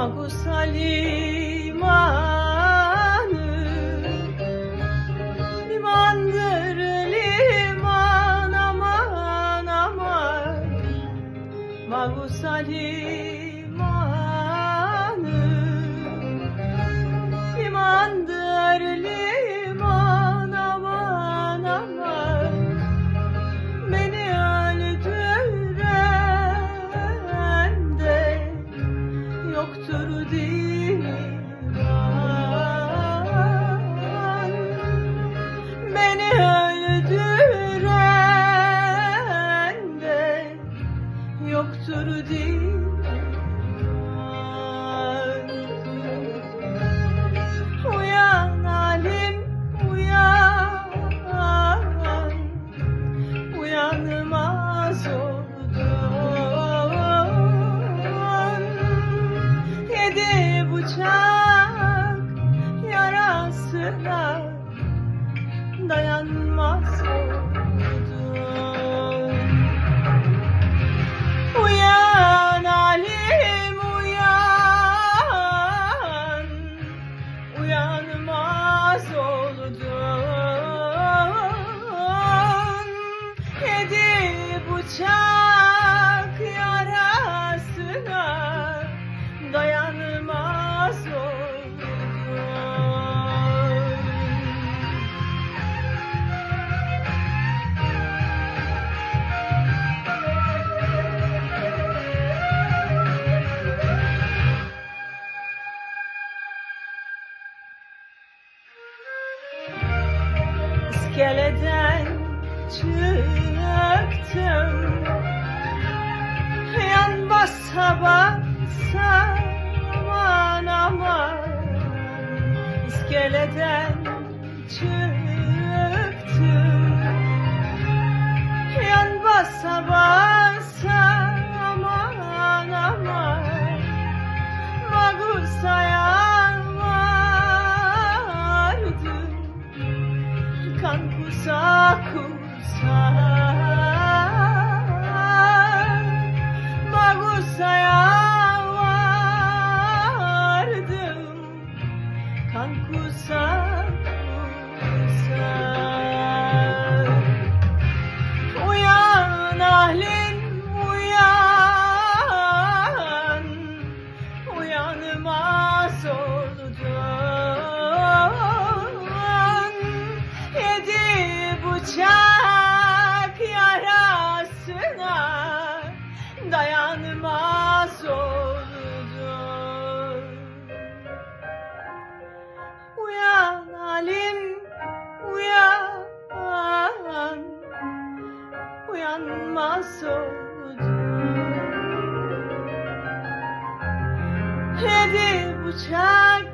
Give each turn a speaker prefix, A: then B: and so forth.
A: Magusa limanı Limandır liman aman aman. Magusa limanı süreceğim İskeleden çıktım. Yan basa aman aman İskeleden çıktım. Yan basa aman aman Magusa'ya vardım kan aku sayang Bagus Oldun Yedi bıçak